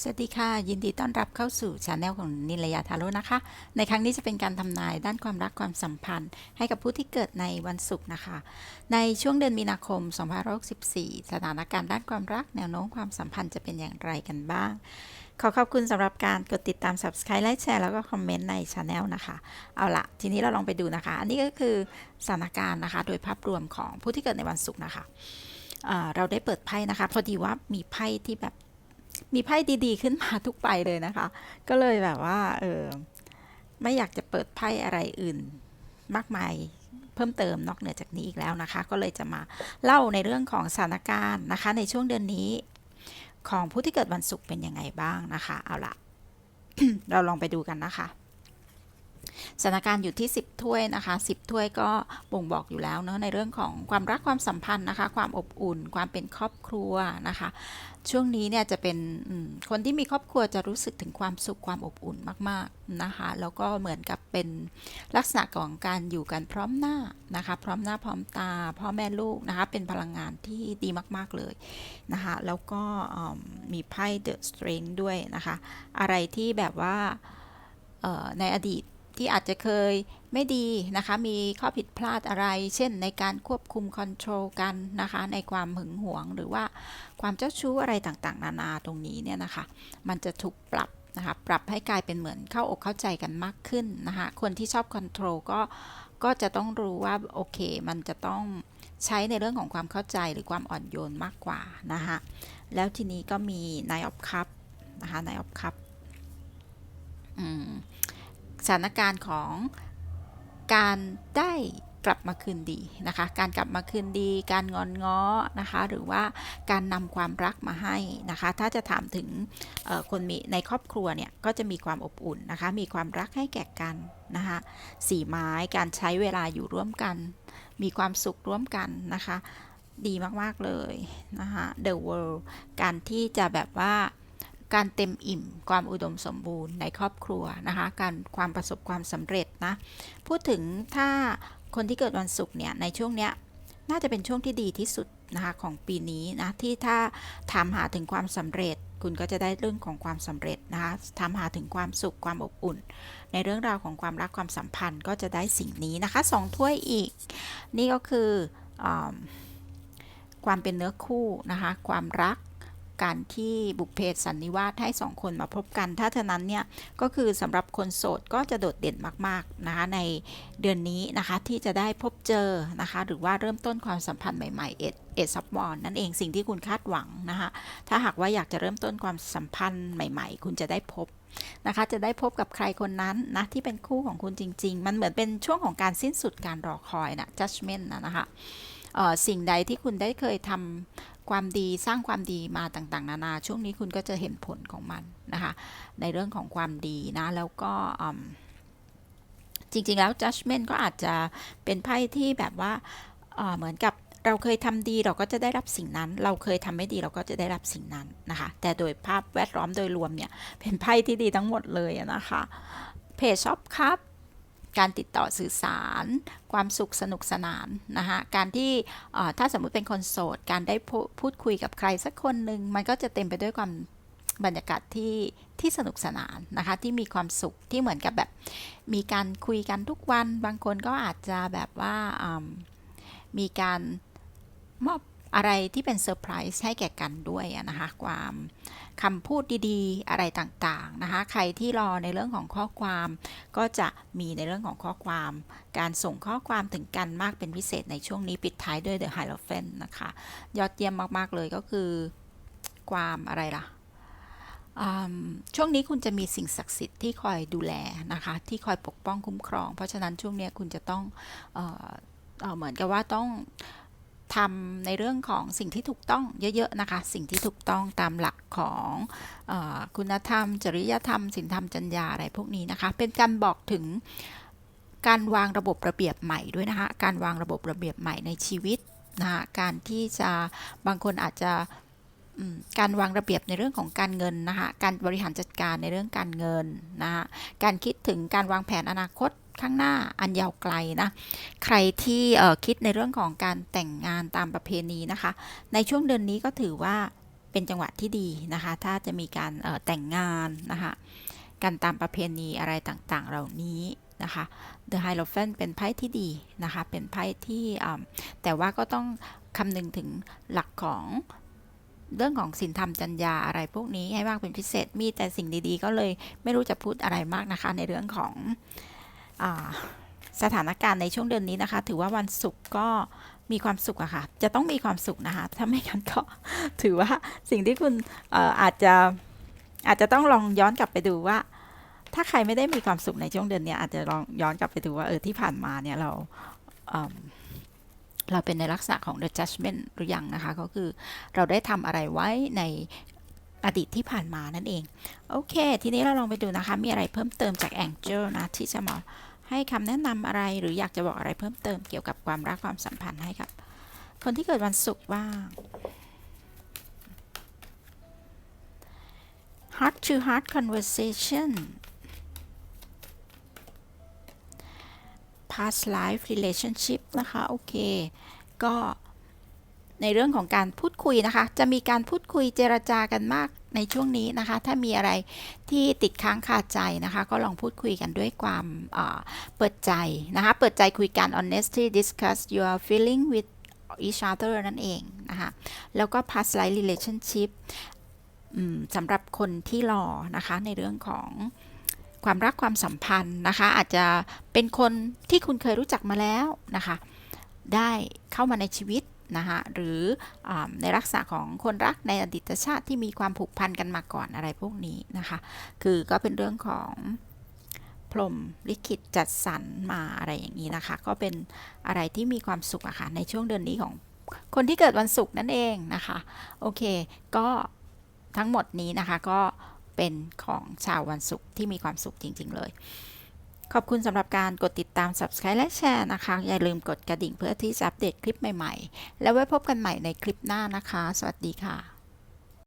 สวัสดีค่ะ ยินดีต้อนรับเข้าสู่ช anel ของนิลยาทาโร่นะคะ ในครั้งนี้จะเป็นการทำนายด้านความรักความสัมพันธ์ ให้กับผู้ที่เกิดในวันศุกร์นะคะ ในช่วงเดือนมีนาคม 2564 สถานการณ์ด้านความรักแนวโน้มความสัมพันธ์จะเป็นอย่างไรกันบ้าง ขอขอบคุณสำหรับการกดติดตาม subscribe ไลค์แชร์แล้วก็คอมเมนต์ในช anel นะคะ เอาละทีนี้เราลองไปดูนะคะ อันนี้ก็คือสถานการณ์นะคะ โดยภาพรวมของผู้ที่เกิดในวันศุกร์นะคะเราได้เปิดไพ่นะคะ พอดีว่ามีไพ่ที่แบบ มีไพ่ดีๆ ขึ้นมาทุกใบเลยนะคะ ก็เลยแบบว่าเออไม่อยากจะเปิดไพ่อะไรอื่น มากมายเพิ่มเติมนอกเหนือจากนี้อีกแล้วนะคะ ก็เลยจะมาเล่าในเรื่องของสถานการณ์นะคะ ในช่วงเดือนนี้ ของผู้ที่เกิดวันศุกร์เป็นยังไงบ้างนะคะ เอาละเราลองไปดูกันนะคะ สถานการณ์อยู่ที่ 10 ถ้วยนะคะ 10 ถ้วยก็บ่งบอกอยู่แล้วเนาะในเรื่องของความรักความสัมพันธ์นะคะ ความอบอุ่น ความเป็นครอบครัวนะคะ ช่วงนี้เนี่ยจะเป็นคนที่มีครอบครัวจะรู้สึกถึงความสุขความอบอุ่นมากๆนะคะแล้วก็เหมือนกับเป็นลักษณะของการอยู่กันพร้อมหน้านะคะ พร้อมหน้าพร้อมตาพ่อแม่ลูกนะคะ เป็นพลังงานที่ดีมาก ๆเลยนะคะแล้วก็มีไพ่ The Strength ด้วยนะคะ อะไรที่แบบว่าในอดีต ที่อาจจะเคยไม่ดีนะคะ มีข้อผิดพลาดอะไร เช่นในการควบคุมคอนโทรลกันนะคะ ในความหึงหวงหรือว่าความเจ้าชู้อะไรต่างๆ นานาตรงนี้เนี่ยนะคะ มันจะถูกปรับนะคะ ปรับให้กลายเป็นเหมือนเข้าอกเข้าใจกันมากขึ้นนะคะ คนที่ชอบคอนโทรลก็ ก็จะต้องรู้ว่าโอเค มันจะต้องใช้ในเรื่องของความเข้าใจหรือความอ่อนโยนมากกว่านะคะ แล้วทีนี้ก็มี Nine of Cup นะคะ Nine of Cup อืม สถานการณ์ของการได้กลับมาคืนดีนะคะ การกลับมาคืนดี การงอนง้อนะคะ หรือว่าการนำความรักมาให้นะคะ ถ้าจะถามถึงคนมีในครอบครัวเนี่ยก็จะมีความอบอุ่นนะคะ มีความรักให้แก่กันนะคะสีไม้การใช้เวลาอยู่ร่วมกัน มีความสุขร่วมกันนะคะ ดีมาก ๆ เลยนะคะ The World การที่จะแบบว่า การเต็มอิ่ม ความอุดมสมบูรณ์ในครอบครัวนะคะ การความประสบความสำเร็จนะ พูดถึงถ้าคนที่เกิดวันศุกร์เนี่ยในช่วงเนี้ยน่าจะเป็นช่วงที่ดีที่สุดนะคะของปีนี้นะที่ถ้าถามหาถึงความสำเร็จ คุณก็จะได้เรื่องของความสำเร็จนะคะถามหาถึงความสุขความอบอุ่น ในเรื่องราวของความรักความสัมพันธ์ก็จะได้สิ่งนี้นะคะสองถ้วยอีก นี่ก็คืออความเป็นเนื้อคู่นะคะความรัก การที่บุพเพสันนิวาสให้สองคนมาพบกัน ถ้าเท่านั้นเนี่ยก็คือสำหรับคนโสดก็จะโดดเด่นมากๆนะคะในเดือนนี้นะคะที่จะได้พบเจอนะคะหรือว่าเริ่มต้นความสัมพันธ์ใหม่ๆเอ็ดเอ็ดซับวอนนั่นเองสิ่งที่คุณคาดหวังนะคะถ้าหากว่าอยากจะเริ่มต้นความสัมพันธ์ใหม่ ๆ คุณจะได้พบนะคะจะได้พบกับใครคนนั้นนะที่เป็นคู่ของคุณจริง ๆ มันเหมือนเป็นช่วงของการสิ้นสุดการรอคอยนะ judgment นะนะคะสิ่งใดที่คุณได้เคยทำ ความดีสร้างความดีมาต่างๆ นานา ช่วงนี้คุณก็จะเห็นผลของมันนะคะ ในเรื่องของความดีนะ แล้วก็จริง ๆ แล้ว judgment ก็อาจจะเป็นไพ่ที่แบบว่าเหมือนกับเราเคยทำดีเราก็จะได้รับสิ่งนั้น เราเคยทำไม่ดีเราก็จะได้รับสิ่งนั้นนะคะ แต่โดยภาพแวดล้อมโดยรวมเนี่ย เป็นไพ่ที่ดีทั้งหมดเลยนะคะเพจช็อปครับ การติดต่อสื่อสาร ความสุขสนุกสนานนะคะการที่ถ้าสมมุติเป็นคนโสด การได้พูพูดคุยกับใครสักคนหนึ่งมันก็จะเต็มไปด้วยความบรรยากาศที่ที่สนุกสนานนะคะที่มีความสุขที่เหมือนกับแบบ มีการคุยกันทุกวัน บางคนก็อาจจะแบบว่ามีการมอบ อะไรที่เป็นเซอร์ไพรส์ให้แก่กันด้วยอะนะคะความคำพูดดีๆ อะไรต่างๆนะคะ ใครที่รอในเรื่องของข้อความก็จะมีในเรื่องของข้อความ การส่งข้อความถึงกันมากเป็นพิเศษในช่วงนี้ปิดท้ายด้วย The Hierophant นะคะ ยอดเยี่ยมมากๆเลยก็คือความอะไรล่ะช่วงนี้คุณจะมีสิ่งศักดิ์สิทธิ์ที่คอยดูแลนะคะ ที่คอยปกป้องคุ้มครอง เพราะฉะนั้นช่วงนี้คุณจะต้องเออเออเหมือนกับว่าต้อง ทำในเรื่องของสิ่งที่ถูกต้องเยอะ ๆ นะคะ สิ่งที่ถูกต้องตามหลักของอคุณธรรม จริยธรรมศีลธรรมจรรยาอะไรพวกนี้นะคะ เป็นการบอกถึงการวางระบบระเบียบใหม่ด้วยนะคะ การวางระบบระเบียบใหม่ในชีวิตนะคะการที่จะบางคนอาจจะการวางระเบียบในเรื่องของการเงินนะคะ การบริหารจัดการในเรื่องการเงินนะคะ การคิดถึงการวางแผนอนาคต ข้างหน้าอันยาวไกลนะ ใครที่คิดในเรื่องของการแต่งงานตามประเพณีนะคะ ในช่วงเดือนนี้ก็ถือว่าเป็นจังหวะที่ดีนะคะ ถ้าจะมีการแต่งงานนะคะ การตามประเพณีอะไรต่างๆ เหล่านี้นะคะ The Hierophant เป็นไพ่ที่ดีนะคะ เป็นไพ่ที่แต่ว่าก็ต้องคำนึงถึงหลักของเรื่องของศีลธรรมจัญญาอะไรพวกนี้ให้มากเป็นพิเศษมีแต่สิ่งดีๆ ก็เลยไม่รู้จะพูดอะไรมากนะคะในเรื่องของ สถานการณ์ในช่วงเดือนนี้นะคะ ถือว่าวันศุกร์ก็มีความสุขอะค่ะ จะต้องมีความสุขนะคะ ถ้าไม่งั้นก็ถือว่าสิ่งที่คุณอออาจจะอาจจะต้องลองย้อนกลับไปดูว่า ถ้าใครไม่ได้มีความสุขในช่วงเดือนนี้อาจจะลองย้อนกลับไปดูว่าเออที่ผ่านมาเนี่ยเราเเราเป็นในลักษณะของ the judgment หรือยังนะคะ ก็คือเราได้ทำอะไรไว้ใน อดีตที่ผ่านมานั่นเอง โอเค ทีนี้เราลองไปดูนะคะ มีอะไรเพิ่มเติมจาก Angel นะ ที่จะมาให้คำแนะนำอะไรหรืออยากจะบอกอะไรเพิ่มเติมเกี่ยวกับความรักความสัมพันธ์ให้กับ คนที่เกิดวันศุกร์บ้าง heart to heart conversation past life relationship นะคะ โอเค ก็ ในเรื่องของการพูดคุยนะคะ จะมีการพูดคุยเจรจากันมากในช่วงนี้นะคะ ถ้ามีอะไรที่ติดค้างคาใจนะคะ ก็ลองพูดคุยกันด้วยความเปิดใจนะคะ เปิดใจคุยกัน honesty discuss your feeling with each other นั่นเองนะคะ แล้วก็ past life relationship สำหรับคนที่รอนะคะ ในเรื่องของความรักความสัมพันธ์นะคะ อาจจะเป็นคนที่คุณเคยรู้จักมาแล้วนะคะ ได้เข้ามาในชีวิต นะคะหรืออในลักษณะของคนรักในอดีตชาติที่มีความผูกพันกันมาก่อนอะไรพวกนี้นะคะ คือก็เป็นเรื่องของพรหมลิขิตจัดสรรมาอะไรอย่างนี้นะคะ ก็เป็นอะไรที่มีความสุขอะค่ะในช่วงเดือนนี้ของคนที่เกิดวันศุกร์นั่นเองนะคะ โอเค ก็ทั้งหมดนี้นะคะก็เป็นของชาววันศุกร์ที่มีความสุขจริง ๆ เลย ขอบคุณสำหรับการกดติดตาม Subscribe และแชร์นะคะ อย่าลืมกดกระดิ่งเพื่อที่จะอัปเดตคลิปใหม่ ๆ แล้วไว้พบกันใหม่ในคลิปหน้านะคะ สวัสดีค่ะ